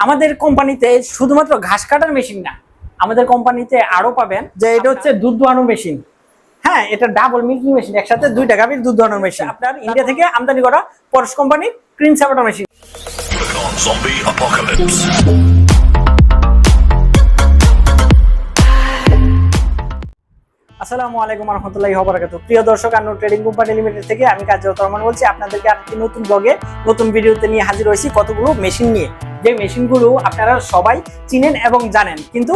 আমাদের কোম্পানিতে শুধুমাত্র ঘাস কাটার মেশিন না আমাদের কোম্পানিতে আরও পাবেন যে এটা হচ্ছে দুধ দোয়ানো মেশিন। হ্যাঁ এটা ডাবল মিল্কিং মেশিন একসাথে দুইটা গাভীর দুধ দোয়ানোর মেশিন। আপনার ইন্ডিয়া থেকে আমদানি করা Paras company cream separator machine আসসালামু আলাইকুম রহমতুল্লাহি হবরাকাত প্রিয় দর্শক আন্ন ট্রেডিং কোম্পানি লিমিটেড থেকে আমি কাজরত রহমান বলছি। আপনাদেরকে আজকে নতুন ব্লগে নতুন ভিডিওতে নিয়ে হাজির হয়েছি কতগুলো মেশিন নিয়ে। যে মেশিনগুলো আপনারা সবাই চিনেন এবং জানেন কিন্তু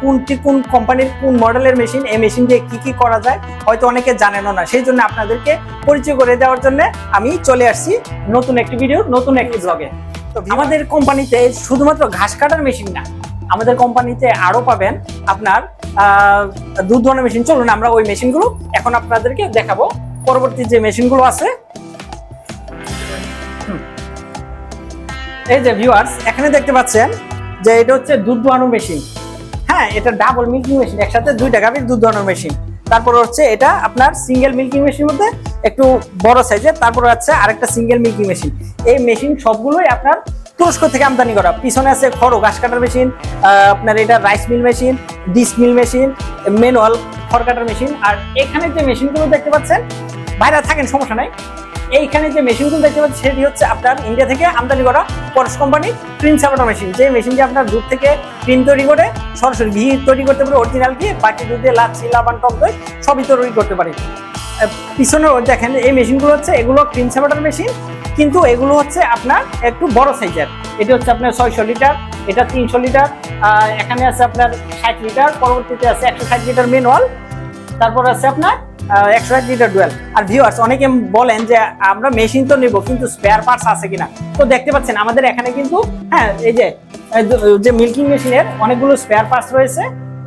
কোনটি কোন কোম্পানির কোন মডেলের মেশিন এই মেশিন দিয়ে কি কি করা যায় হয়তো অনেকে জানেনও না। সেই জন্য আপনাদেরকে পরিচয় করে দেওয়ার জন্য আমি চলে আসছি নতুন একটি ভিডিও নতুন একটি ব্লগে তো আমাদের কোম্পানিতে শুধুমাত্র ঘাস কাটার মেশিন না আমাদের কোম্পানিতে আরও পাবেন আপনার দুধ ধরনের মেশিন চলুন, আমরা ওই মেশিনগুলো এখন আপনাদেরকে দেখাবো। পরবর্তী যে মেশিনগুলো আছে, এই যে ভিউয়ার্স এখানে দেখতে পাচ্ছেন যে এটা হচ্ছে দুধ দোয়ানো মেশিন হ্যাঁ এটা ডাবল মিল্কিং মেশিন একসাথে দুইটা গাভীর দুধ দোয়ানোর মেশিন তারপর হচ্ছে এটা আপনার সিঙ্গেল মিল্কিং মেশিন মধ্যে একটু বড় সাইজের তারপর আছে আরেকটা সিঙ্গেল মিল্কিং মেশিন এই মেশিন সবগুলোই আপনার তুরস্ক থেকে আমদানি করা। পিছনে আছে খড়, ঘাস কাটার মেশিন আপনার এটা rice mill machine disc mill machine, manual খড় কাটার মেশিন, আর এখানে যে মেশিনগুলো দেখতে পাচ্ছেন, বাইরে থাকেন, সমস্যা নাই। এইখানে যে মেশিনগুলো দেখতে পাচ্ছেন, সেটি হচ্ছে আপনার ইন্ডিয়া থেকে আমদানি করা Paras company cream separator machine. যে মেশিনটি আপনার দুধ থেকে ক্রিম তৈরি করে সরাসরি ঘি তৈরি করতে পারে অরিজিনাল ঘি, বাকি দুধে লাচ্ছি লাবান টক দই, সবই তৈরি করতে পারে। পিছনে দেখেন, এই মেশিনগুলো হচ্ছে, এগুলো ক্রিম সাপাটার মেশিন, কিন্তু এগুলো হচ্ছে আপনার একটু বড় সাইজের এটা হচ্ছে আপনার ছয়শো লিটার এটা তিনশো লিটার এখানে আছে আপনার ষাট লিটার, পরবর্তীতে আছে একশো ষাট লিটার ম্যানুয়াল তারপর আছে আপনার একশো এক লিটার ডুয়েল আর ভিউয়ার্স অনেকে বলেন যে আমরা মেশিন তো নেব, কিন্তু স্পেয়ার পার্টস আছে কিনা? তো দেখতে পাচ্ছেন, আমাদের এখানে কিন্তু হ্যাঁ এই যে যে মিল্কিং মেশিনের অনেকগুলো স্পেয়ার পার্টস রয়েছে।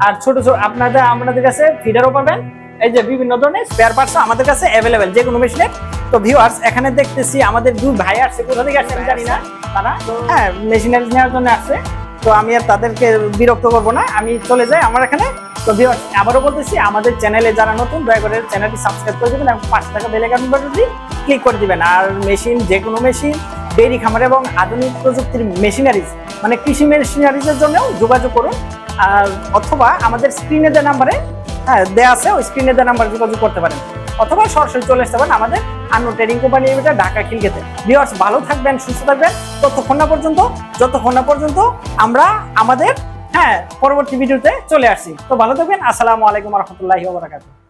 আর ছোট ছোট, আপনাদের, আমাদের কাছে ফিডারও পাবেন। এই যে বিভিন্ন ধরনের স্পেয়ার পার্টস আমাদের কাছে অ্যাভেলেবেল যে কোনো মেশিনের তো ভিউয়ার্স এখানে দেখতেছি আমাদের দুই ভাই আসছে। কোথা থেকে আসছে আমি জানি না। তারা হ্যাঁ মেশিনারি নেওয়ার জন্য আসছে। তো আমি আর তাদেরকে বিরক্ত করব না। আমি চলে যাই আমার এখানে। তো ভিউয়ার্স আবারও বলতেছি, আমাদের চ্যানেলে যারা নতুন, দয়া করে চ্যানেলটি সাবস্ক্রাইব করে দেবেন এবং পাঁচ টাকা বেল আইকন বাটনটি ক্লিক করে দিবেন। আর মেশিন যে কোনো মেশিন ডেইরি খামার এবং আধুনিক প্রযুক্তির মেশিনারিজ মানে কৃষি মেশিনারিজের জন্যও যোগাযোগ করুন। আর অথবা আমাদের স্ক্রিনে যে নাম্বারে হ্যাঁ দেওয়া আছে, ওই স্ক্রিনে দেওয়া নাম্বার যোগাযোগ করতে পারেন। অথবা সরাসরি চলে আসতে পারেন আমাদের আন্ন ট্রেডিং কোম্পানি লিমিটেড ঢাকা খিলগেতে ভিউয়ার্স ভালো থাকবেন, সুস্থ থাকবেন। ততক্ষণ না পর্যন্ত, যতক্ষণ না পর্যন্ত আমরা আমাদের হ্যাঁ পরবর্তী ভিডিওতে চলে আসছি। তো ভালো থাকবেন, আসসালামু আলাইকুম রহমতুল্লাহি ওবরাকাতুহ